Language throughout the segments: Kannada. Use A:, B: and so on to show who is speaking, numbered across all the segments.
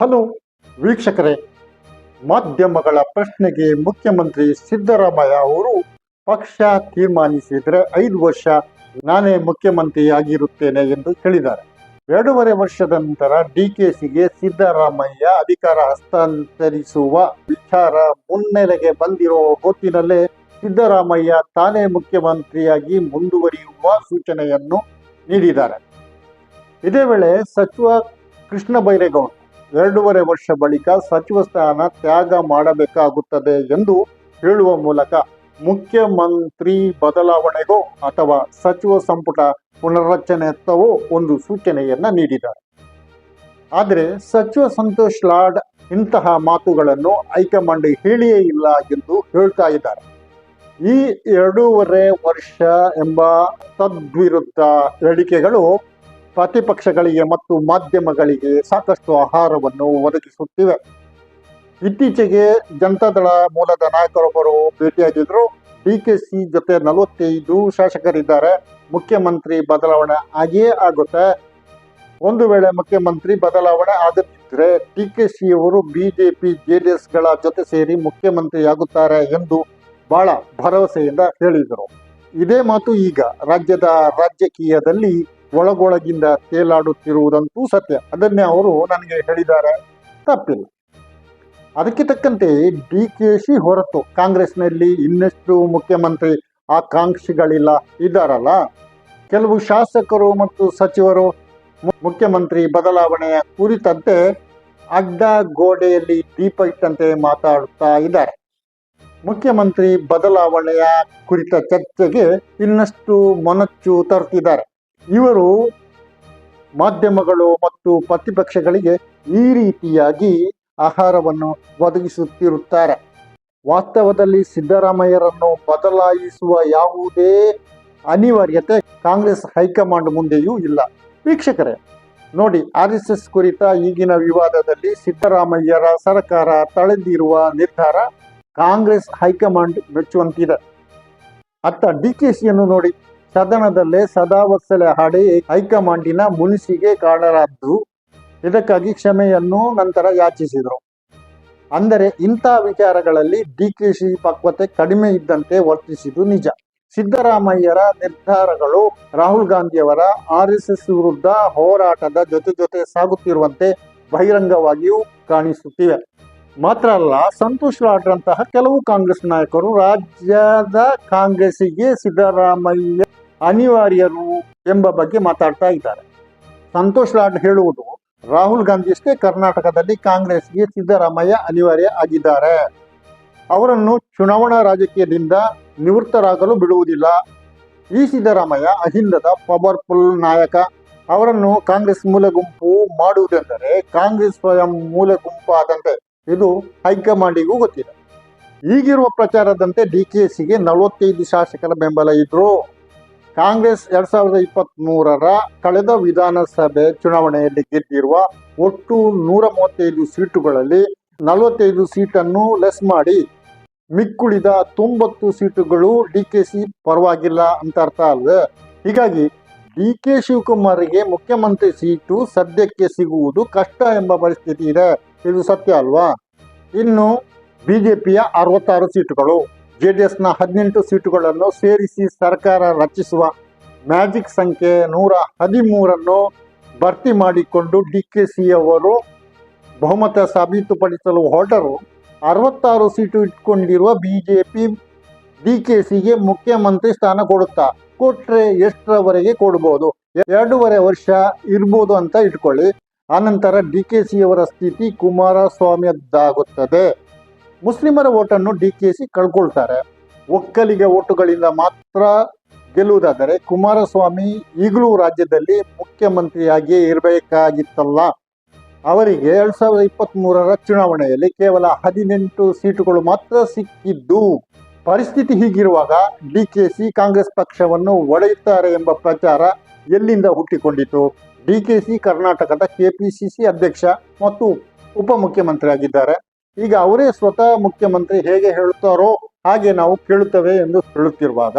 A: ಹಲೋ ವೀಕ್ಷಕರೇ, ಮಾಧ್ಯಮಗಳ ಪ್ರಶ್ನೆಗೆ ಮುಖ್ಯಮಂತ್ರಿ ಸಿದ್ದರಾಮಯ್ಯ ಅವರು ಪಕ್ಷ ತೀರ್ಮಾನಿಸಿದರೆ ಐದು ವರ್ಷ ನಾನೇ ಮುಖ್ಯಮಂತ್ರಿ ಆಗಿರುತ್ತೇನೆ ಎಂದು ಹೇಳಿದ್ದಾರೆ. ಎರಡೂವರೆ ವರ್ಷದ ನಂತರ ಡಿಕೆಸಿಗೆ ಸಿದ್ದರಾಮಯ್ಯ ಅಧಿಕಾರ ಹಸ್ತಾಂತರಿಸುವ ವಿಚಾರ ಮುನ್ನೆಲೆಗೆ ಬಂದಿರುವ ಹೊತ್ತಿನಲ್ಲೇ ಸಿದ್ದರಾಮಯ್ಯ ತಾನೇ ಮುಖ್ಯಮಂತ್ರಿಯಾಗಿ ಮುಂದುವರಿಯುವ ಸೂಚನೆಯನ್ನು ನೀಡಿದ್ದಾರೆ. ಇದೇ ವೇಳೆ ಸಚಿವ ಕೃಷ್ಣ ಬೈರೇಗೌಡ ಎರಡೂವರೆ ವರ್ಷ ಬಳಿಕ ಸಚಿವ ಸ್ಥಾನ ತ್ಯಾಗ ಮಾಡಬೇಕಾಗುತ್ತದೆ ಎಂದು ಹೇಳುವ ಮೂಲಕ ಮುಖ್ಯಮಂತ್ರಿ ಬದಲಾವಣೆಗೋ ಅಥವಾ ಸಚಿವ ಸಂಪುಟ ಪುನರ್ರಚನೆತ್ತವೋ ಒಂದು ಸೂಚನೆಯನ್ನ ನೀಡಿದ್ದಾರೆ. ಆದರೆ ಸಚಿವ ಸಂತೋಷ್ ಲಾಡ್ ಇಂತಹ ಮಾತುಗಳನ್ನು ಹೈಕಮಾಂಡ್ ಹೇಳಿಯೇ ಇಲ್ಲ ಎಂದು ಹೇಳ್ತಾ ಇದ್ದಾರೆ. ಈ ಎರಡೂವರೆ ವರ್ಷ ಎಂಬ ತದ್ವಿರುದ್ಧ ಹೇಳಿಕೆಗಳು ಪ್ರತಿಪಕ್ಷಗಳಿಗೆ ಮತ್ತು ಮಾಧ್ಯಮಗಳಿಗೆ ಸಾಕಷ್ಟು ಆಹಾರವನ್ನು ಒದಗಿಸುತ್ತಿವೆ. ಇತ್ತೀಚೆಗೆ ಜನತಾದಳ ಮೂಲದ ನಾಯಕರೊಬ್ಬರು ಭೇಟಿಯಾಗಿದ್ದರು. ಡಿ ಕೆ ಸಿ ಜೊತೆ ನಲವತ್ತೈದು ಶಾಸಕರಿದ್ದಾರೆ. ಮುಖ್ಯಮಂತ್ರಿ ಬದಲಾವಣೆ ಆಗಿಯೇ ಆಗುತ್ತೆ. ಒಂದು ವೇಳೆ ಮುಖ್ಯಮಂತ್ರಿ ಬದಲಾವಣೆ ಆಗುತ್ತಿದ್ರೆ ಡಿ ಕೆ ಸಿ ಅವರು ಬಿಜೆಪಿ ಎಸ್ಗಳ ಜೊತೆ ಸೇರಿ ಮುಖ್ಯಮಂತ್ರಿಯಾಗುತ್ತಾರೆ ಎಂದು ಬಹಳ ಭರವಸೆಯಿಂದ ಹೇಳಿದರು. ಇದೇ ಮಾತು ಈಗ ರಾಜ್ಯದ ರಾಜಕೀಯದಲ್ಲಿ ಒಳಗೊಳಗಿಂದ ತೇಲಾಡುತ್ತಿರುವುದಂತೂ ಸತ್ಯ. ಅದನ್ನೇ ಅವರು ನನಗೆ ಹೇಳಿದ್ದಾರೆ. ತಪ್ಪಿಲ್ಲ. ಅದಕ್ಕೆ ತಕ್ಕಂತೆ ಡಿ ಕೆ ಶಿ ಹೊರತು ಕಾಂಗ್ರೆಸ್ನಲ್ಲಿ ಇನ್ನಷ್ಟು ಮುಖ್ಯಮಂತ್ರಿ ಆಕಾಂಕ್ಷಿಗಳಿಲ್ಲ ಇದ್ದಾರಲ್ಲ? ಕೆಲವು ಶಾಸಕರು ಮತ್ತು ಸಚಿವರು ಮುಖ್ಯಮಂತ್ರಿ ಬದಲಾವಣೆಯ ಕುರಿತಂತೆ ಅಡ್ಡ ಗೋಡೆಯಲ್ಲಿ ದೀಪ ಇಟ್ಟಂತೆ ಮಾತಾಡುತ್ತಾ ಇದ್ದಾರೆ. ಮುಖ್ಯಮಂತ್ರಿ ಬದಲಾವಣೆಯ ಕುರಿತ ಚರ್ಚೆಗೆ ಇನ್ನಷ್ಟು ಮೊನಚ್ಚು ತರುತ್ತಿದ್ದಾರೆ ಇವರು ಮಾಧ್ಯಮಗಳು ಮತ್ತು ಪ್ರತಿಪಕ್ಷಗಳಿಗೆ ಈ ರೀತಿಯಾಗಿ ಆಹಾರವನ್ನು ಒದಗಿಸುತ್ತಿರುತ್ತಾರೆ. ವಾಸ್ತವದಲ್ಲಿ ಸಿದ್ದರಾಮಯ್ಯರನ್ನು ಬದಲಾಯಿಸುವ ಯಾವುದೇ ಅನಿವಾರ್ಯತೆ ಕಾಂಗ್ರೆಸ್ ಹೈಕಮಾಂಡ್ ಮುಂದೆಯೂ ಇಲ್ಲ. ವೀಕ್ಷಕರೇ, ನೋಡಿ, ಆರ್ ಎಸ್ ಎಸ್ ಕುರಿತ ಈಗಿನ ವಿವಾದದಲ್ಲಿ ಸಿದ್ದರಾಮಯ್ಯರ ಸರ್ಕಾರ ತಳೆದಿರುವ ನಿರ್ಧಾರ ಕಾಂಗ್ರೆಸ್ ಹೈಕಮಾಂಡ್ ಮೆಚ್ಚುವಂತಿದೆ. ಅತ್ತ ಡಿ ಕೆ ಸಿಯನ್ನು ನೋಡಿ. ಸದನದಲ್ಲೇ ಸದಾವತ್ಸಲೆ ಹಾಡಿ ಹೈಕಮಾಂಡಿನ ಮುನಿಸಿಗೆ ಕಾರಣರಾದ್ರು ಇದಕ್ಕಾಗಿ ಕ್ಷಮೆಯನ್ನು ನಂತರ ಯಾಚಿಸಿದರು. ಅಂದರೆ ಇಂಥ ವಿಚಾರಗಳಲ್ಲಿ ಡಿ ಕೆ ಶಿ ಪಕ್ವತೆ ಕಡಿಮೆ ಇದ್ದಂತೆ ವರ್ತಿಸಿದ್ದು ನಿಜ. ಸಿದ್ದರಾಮಯ್ಯರ ನಿರ್ಧಾರಗಳು ರಾಹುಲ್ ಗಾಂಧಿಯವರ ಆರ್ ಎಸ್ ಎಸ್ ವಿರುದ್ಧ ಹೋರಾಟದ ಜೊತೆ ಜೊತೆ ಸಾಗುತ್ತಿರುವಂತೆ ಬಹಿರಂಗವಾಗಿಯೂ ಕಾಣಿಸುತ್ತಿವೆ. ಮಾತ್ರ ಅಲ್ಲ, ಸಂತೋಷ್ ಲಾಡ್ರಂತಹ ಕೆಲವು ಕಾಂಗ್ರೆಸ್ ನಾಯಕರು ರಾಜ್ಯದ ಕಾಂಗ್ರೆಸ್ಸಿಗೆ ಸಿದ್ದರಾಮಯ್ಯ ಅನಿವಾರ್ಯರು ಎಂಬ ಬಗ್ಗೆ ಮಾತಾಡ್ತಾ ಇದ್ದಾರೆ. ಸಂತೋಷ್ ಲಾಡ್ ಹೇಳುವುದು, ರಾಹುಲ್ ಗಾಂಧಿಯಷ್ಟೇ ಕರ್ನಾಟಕದಲ್ಲಿ ಕಾಂಗ್ರೆಸ್ಗೆ ಸಿದ್ದರಾಮಯ್ಯ ಅನಿವಾರ್ಯ ಆಗಿದ್ದಾರೆ. ಅವರನ್ನು ಚುನಾವಣಾ ರಾಜಕೀಯದಿಂದ ನಿವೃತ್ತರಾಗಲು ಬಿಡುವುದಿಲ್ಲ. ಈ ಸಿದ್ದರಾಮಯ್ಯ ಅಹಿಂದದ ಪವರ್ಫುಲ್ ನಾಯಕ. ಅವರನ್ನು ಕಾಂಗ್ರೆಸ್ ಮೂಲ ಗುಂಪು ಮಾಡುವುದೆಂದರೆ ಕಾಂಗ್ರೆಸ್ ಸ್ವಯಂ ಮೂಲ ಗುಂಪಾದಂತೆ ಇದು ಹೈಕಮಾಂಡಿಗೂ ಗೊತ್ತಿಲ್ಲ. ಈಗಿರುವ ಪ್ರಚಾರದಂತೆ ಡಿ ಕೆ ಸಿಗೆ ನಲವತ್ತೈದು ಶಾಸಕರ ಬೆಂಬಲ ಇದ್ರು. ಕಾಂಗ್ರೆಸ್ ಎರಡ್ ಸಾವಿರದ ಇಪ್ಪತ್ತ್ ಮೂರರ ಕಳೆದ ವಿಧಾನಸಭೆ ಚುನಾವಣೆಯಲ್ಲಿ ಗೆದ್ದಿರುವ ಒಟ್ಟು ನೂರ ಮೂವತ್ತೈದು ಸೀಟುಗಳಲ್ಲಿ ನಲವತ್ತೈದು ಸೀಟನ್ನು ಲೆಸ್ ಮಾಡಿ ಮಿಕ್ಕುಳಿದ ತೊಂಬತ್ತು ಸೀಟುಗಳು ಡಿ ಕೆ ಸಿ ಪರವಾಗಿಲ್ಲ ಅಂತ ಅರ್ಥ ಅಲ್ವೇ? ಹೀಗಾಗಿ ಡಿ ಕೆ ಶಿವಕುಮಾರ್ಗೆ ಮುಖ್ಯಮಂತ್ರಿ ಸೀಟು ಸದ್ಯಕ್ಕೆ ಸಿಗುವುದು ಕಷ್ಟ ಎಂಬ ಪರಿಸ್ಥಿತಿ ಇದೆ. ಇದು ಸತ್ಯ ಅಲ್ವಾ? ಇನ್ನು ಬಿಜೆಪಿಯ ಅರವತ್ತಾರು ಸೀಟುಗಳು ಜೆ ಡಿ ಎಸ್ನ ಹದಿನೆಂಟು ಸೀಟುಗಳನ್ನು ಸೇರಿಸಿ ಸರ್ಕಾರ ರಚಿಸುವ ಮ್ಯಾಜಿಕ್ ಸಂಖ್ಯೆ ನೂರ ಹದಿಮೂರನ್ನು ಭರ್ತಿ ಮಾಡಿಕೊಂಡು ಡಿ ಕೆ ಸಿ ಅವರು ಬಹುಮತ ಸಾಬೀತುಪಡಿಸಲು ಹೊರಟರು. ಅರವತ್ತಾರು ಸೀಟು ಇಟ್ಕೊಂಡಿರುವ ಪಿ ಡಿ ಕೆ ಸಿಗೆ ಮುಖ್ಯಮಂತ್ರಿ ಸ್ಥಾನ ಕೊಡುತ್ತಾ ಕೊಟ್ಟರೆ ಎಷ್ಟರವರೆಗೆ ಕೊಡ್ಬೋದು? ಎರಡೂವರೆ ವರ್ಷ ಇರ್ಬೋದು ಅಂತ ಇಟ್ಕೊಳ್ಳಿ. ಆನಂತರ ಡಿ ಕೆ ಸಿಯವರ ಸ್ಥಿತಿ ಕುಮಾರಸ್ವಾಮಿಯದ್ದಾಗುತ್ತದೆ. ಮುಸ್ಲಿಮರ ಓಟನ್ನು ಡಿ ಕೆ ಸಿ ಕಳ್ಕೊಳ್ತಾರೆ. ಒಕ್ಕಲಿಗ ಓಟುಗಳಿಂದ ಮಾತ್ರ ಗೆಲ್ಲುವುದಾದರೆ ಕುಮಾರಸ್ವಾಮಿ ಈಗಲೂ ರಾಜ್ಯದಲ್ಲಿ ಮುಖ್ಯಮಂತ್ರಿಯಾಗಿಯೇ ಇರಬೇಕಾಗಿತ್ತಲ್ಲ. ಅವರಿಗೆ ಎರಡು ಸಾವಿರದ ಇಪ್ಪತ್ತ್ ಮೂರರ ಚುನಾವಣೆಯಲ್ಲಿ ಕೇವಲ ಹದಿನೆಂಟು ಸೀಟುಗಳು ಮಾತ್ರ ಸಿಕ್ಕಿದ್ದು. ಪರಿಸ್ಥಿತಿ ಹೀಗಿರುವಾಗ ಡಿ ಕೆ ಸಿ ಕಾಂಗ್ರೆಸ್ ಪಕ್ಷವನ್ನು ಒಡೆಯುತ್ತಾರೆ ಎಂಬ ಪ್ರಚಾರ ಎಲ್ಲಿಂದ ಹುಟ್ಟಿಕೊಂಡಿತು? ಡಿ ಕೆ ಸಿ ಕರ್ನಾಟಕದ ಕೆಪಿಸಿಸಿ ಅಧ್ಯಕ್ಷ ಮತ್ತು ಉಪಮುಖ್ಯಮಂತ್ರಿ ಆಗಿದ್ದಾರೆ ಈಗ ಅವರೇ ಸ್ವತಃ ಮುಖ್ಯಮಂತ್ರಿ ಹೇಗೆ ಹೇಳುತ್ತಾರೋ ಹಾಗೆ ನಾವು ಕೇಳುತ್ತೇವೆ ಎಂದು ಹೇಳುತ್ತಿರುವಾಗ,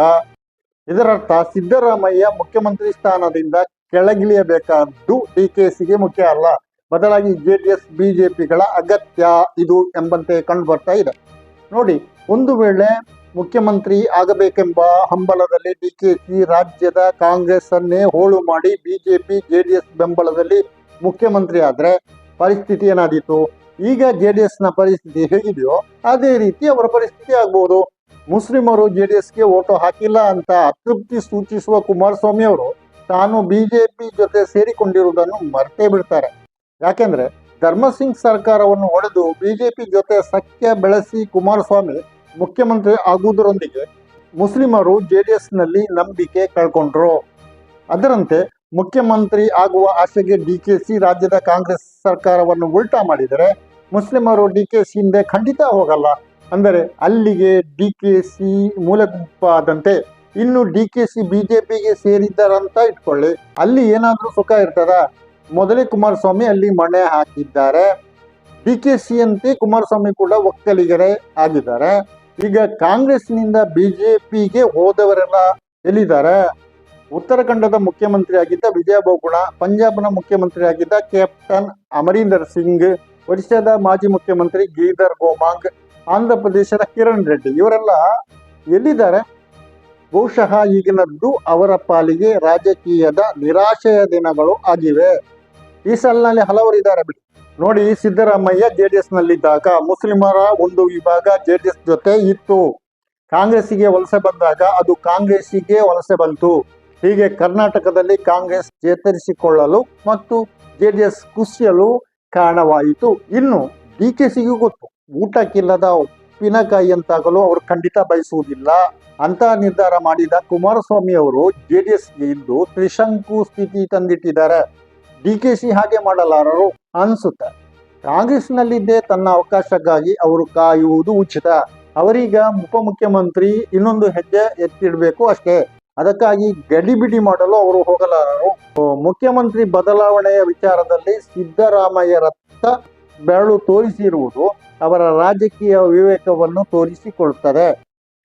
A: ಇದರರ್ಥ ಸಿದ್ದರಾಮಯ್ಯ ಮುಖ್ಯಮಂತ್ರಿ ಸ್ಥಾನದಿಂದ ಕೆಳಗಿಳಿಯಬೇಕಾದ್ದು ಡಿ ಕೆ ಸಿಗೆ ಮುಖ್ಯ ಅಲ್ಲ. ಬದಲಾಗಿ ಜೆ ಡಿ ಎಸ್ ಬಿಜೆಪಿಗಳ ಅಗತ್ಯ ಇದು ಎಂಬಂತೆ ಕಂಡು ಬರ್ತಾ ಇದೆ. ನೋಡಿ, ಒಂದು ವೇಳೆ ಮುಖ್ಯಮಂತ್ರಿ ಆಗಬೇಕೆಂಬ ಹಂಬಲದಲ್ಲಿ ಡಿ ಕೆ ಸಿ ರಾಜ್ಯದ ಕಾಂಗ್ರೆಸ್ ಅನ್ನೇ ಹೋಳು ಮಾಡಿ ಬಿಜೆಪಿ ಜೆ ಡಿ ಎಸ್ ಬೆಂಬಲದಲ್ಲಿ ಮುಖ್ಯಮಂತ್ರಿ ಆದರೆ ಪರಿಸ್ಥಿತಿ ಏನಾದೀತು? ಈಗ ಜೆ ಡಿ ಎಸ್ನ ಪರಿಸ್ಥಿತಿ ಹೇಗಿದೆಯೋ ಅದೇ ರೀತಿ ಅವರ ಪರಿಸ್ಥಿತಿ ಆಗ್ಬೋದು. ಮುಸ್ಲಿಮರು ಜೆ ಡಿ ಎಸ್ಗೆ ಓಟು ಹಾಕಿಲ್ಲ ಅಂತ ಅತೃಪ್ತಿ ಸೂಚಿಸುವ ಕುಮಾರಸ್ವಾಮಿ ಅವರು ತಾನು ಬಿಜೆಪಿ ಜೊತೆ ಸೇರಿಕೊಂಡಿರುವುದನ್ನು ಮರ್ತೇ ಬಿಡ್ತಾರೆ. ಯಾಕೆಂದ್ರೆ ಧರ್ಮಸಿಂಗ್ ಸರ್ಕಾರವನ್ನು ಒಡೆದು ಬಿಜೆಪಿ ಜೊತೆ ಸಖ್ಯ ಬೆಳೆಸಿ ಕುಮಾರಸ್ವಾಮಿ ಮುಖ್ಯಮಂತ್ರಿ ಆಗುವುದರೊಂದಿಗೆ ಮುಸ್ಲಿಮರು ಜೆ ಡಿ ಎಸ್ನಲ್ಲಿ ನಂಬಿಕೆ ಕಳ್ಕೊಂಡ್ರು. ಅದರಂತೆ ಮುಖ್ಯಮಂತ್ರಿ ಆಗುವ ಆಸೆಗೆ ಡಿ ಕೆ ಸಿ ರಾಜ್ಯದ ಕಾಂಗ್ರೆಸ್ ಸರ್ಕಾರವನ್ನು ಉಲ್ಟಾ ಮಾಡಿದರೆ ಮುಸ್ಲಿಮರು ಡಿ ಕೆ ಸಿ ಹಿಂದೆ ಖಂಡಿತ ಹೋಗಲ್ಲ. ಅಂದರೆ ಅಲ್ಲಿಗೆ ಡಿ ಕೆ ಸಿ ಮೂಲ ಗುಂಪಾದಂತೆ ಇನ್ನು ಡಿ ಕೆ ಸಿ ಬಿಜೆಪಿಗೆ ಸೇರಿದ್ದಾರಂತ ಇಟ್ಕೊಳ್ಳಿ. ಅಲ್ಲಿ ಏನಾದರೂ ಸುಖ ಇರ್ತದ? ಮೊದಲೇ ಕುಮಾರಸ್ವಾಮಿ ಅಲ್ಲಿ ಮಣೆ ಹಾಕಿದ್ದಾರೆ. ಡಿ ಕೆ ಸಿ ಅಂತೆ ಕುಮಾರಸ್ವಾಮಿ ಕೂಡ ಒಕ್ಕಲಿಗರೇ ಆಗಿದ್ದಾರೆ. ಈಗ ಕಾಂಗ್ರೆಸ್ನಿಂದ ಬಿಜೆಪಿಗೆ ಹೋದವರೆಲ್ಲ ಎಲ್ಲಿದ್ದಾರೆ? ಉತ್ತರಾಖಂಡದ ಮುಖ್ಯಮಂತ್ರಿ ಆಗಿದ್ದ ವಿಜಯ ಬಹುಗುಣ ಪಂಜಾಬ್ನ ಮುಖ್ಯಮಂತ್ರಿ ಆಗಿದ್ದ ಕ್ಯಾಪ್ಟನ್ ಅಮರೀಂದರ್ ಸಿಂಗ್, ಒಡಿಶಾದ ಮಾಜಿ ಮುಖ್ಯಮಂತ್ರಿ ಗೀಧರ್ ಗೋಮಾಂಗ್ ಆಂಧ್ರ ಪ್ರದೇಶದ ಕಿರಣ್ ರೆಡ್ಡಿ ಇವರೆಲ್ಲ ಎಲ್ಲಿದ್ದಾರೆ? ಬಹುಶಃ ಈಗಿನದ್ದು ಅವರ ಪಾಲಿಗೆ ರಾಜಕೀಯದ ನಿರಾಶೆಯ ದಿನಗಳು ಆಗಿವೆ. ಈ ಸಾಲಿನಲ್ಲಿ ಹಲವರು ಇದ್ದಾರೆ ಬಿಡಿ. ನೋಡಿ, ಸಿದ್ದರಾಮಯ್ಯ ಜೆ ಡಿ ಎಸ್ನಲ್ಲಿದ್ದಾಗ ಮುಸ್ಲಿಮರ ಒಂದು ವಿಭಾಗ ಜೆ ಡಿ ಎಸ್ ಜೊತೆ ಇತ್ತು. ಕಾಂಗ್ರೆಸ್ಸಿಗೆ ವಲಸೆ ಬಂದಾಗ ಅದು ಕಾಂಗ್ರೆಸ್ಸಿಗೆ ವಲಸೆ ಬಂತು. ಹೀಗೆ ಕರ್ನಾಟಕದಲ್ಲಿ ಕಾಂಗ್ರೆಸ್ ಚೇತರಿಸಿಕೊಳ್ಳಲು ಮತ್ತು ಜೆ ಡಿ ಎಸ್ ಕುಸಿಯಲು ಕಾರಣವಾಯಿತು. ಇನ್ನು ಡಿ ಕೆ ಸಿಗೂ ಗೊತ್ತು. ಊಟಕ್ಕಿಲ್ಲದ ಉಪ್ಪಿನಕಾಯಿ ಅಂತಾಗಲು ಅವರು ಖಂಡಿತ ಬಯಸುವುದಿಲ್ಲ. ಅಂತ ನಿರ್ಧಾರ ಮಾಡಿದ ಕುಮಾರಸ್ವಾಮಿ ಅವರು ಜೆ ಡಿ ಎಸ್ಗೆ ಇಂದು ತ್ರಿಶಂಕು ಸ್ಥಿತಿ ತಂದಿಟ್ಟಿದ್ದಾರೆ. ಡಿ ಕೆ ಸಿ ಹಾಗೆ ಮಾಡಲಾರರು ಅನ್ಸುತ್ತೆ. ಕಾಂಗ್ರೆಸ್ನಲ್ಲಿದ್ದೇ ತನ್ನ ಅವಕಾಶಕ್ಕಾಗಿ ಅವರು ಕಾಯುವುದು ಉಚಿತ. ಅವರೀಗ ಉಪಮುಖ್ಯಮಂತ್ರಿ ಇನ್ನೊಂದು ಹೆಜ್ಜೆ ಎತ್ತಿಡಬೇಕು ಅಷ್ಟೇ. ಅದಕ್ಕಾಗಿ ಗಡಿಬಿಡಿ ಮಾಡಲು ಅವರು ಹೋಗಲಾರರು. ಮುಖ್ಯಮಂತ್ರಿ ಬದಲಾವಣೆಯ ವಿಚಾರದಲ್ಲಿ ಸಿದ್ದರಾಮಯ್ಯರತ್ತ ಬೆರಳು ತೋರಿಸಿರುವುದು ಅವರ ರಾಜಕೀಯ ವಿವೇಕವನ್ನು ತೋರಿಸಿಕೊಳ್ಳುತ್ತದೆ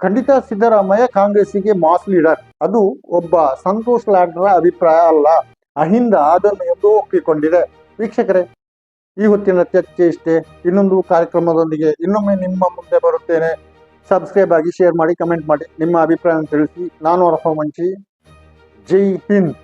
A: ಖಂಡಿತ ಸಿದ್ದರಾಮಯ್ಯ ಕಾಂಗ್ರೆಸ್ಸಿಗೆ ಮಾಸ್ ಲೀಡರ್ ಅದು ಒಬ್ಬ ಸಂತೋಷ್ ಲಾಡ್ರ ಅಭಿಪ್ರಾಯ ಅಲ್ಲ. ಅಹಿಂದ ಅದನ್ನು ಎಂದು ಒಪ್ಪಿಕೊಂಡಿದೆ. ವೀಕ್ಷಕರೇ, ಈ ಹೊತ್ತಿನ ಚರ್ಚೆ ಇಷ್ಟೇ. ಇನ್ನೊಂದು ಕಾರ್ಯಕ್ರಮದೊಂದಿಗೆ ಇನ್ನೊಮ್ಮೆ ನಿಮ್ಮ ಮುಂದೆ ಬರುತ್ತೇನೆ. ಸಬ್ಸ್ಕ್ರೈಬ್ ಆಗಿ ಶೇರ್ ಮಾಡಿ ಕಮೆಂಟ್ ಮಾಡಿ. ನಿಮ್ಮ ಅಭಿಪ್ರಾಯವನ್ನು ತಿಳಿಸಿ. ನಾನು ಅರ್ಹ ಮಂಚಿ. ಜೈ ಹಿಂದ್.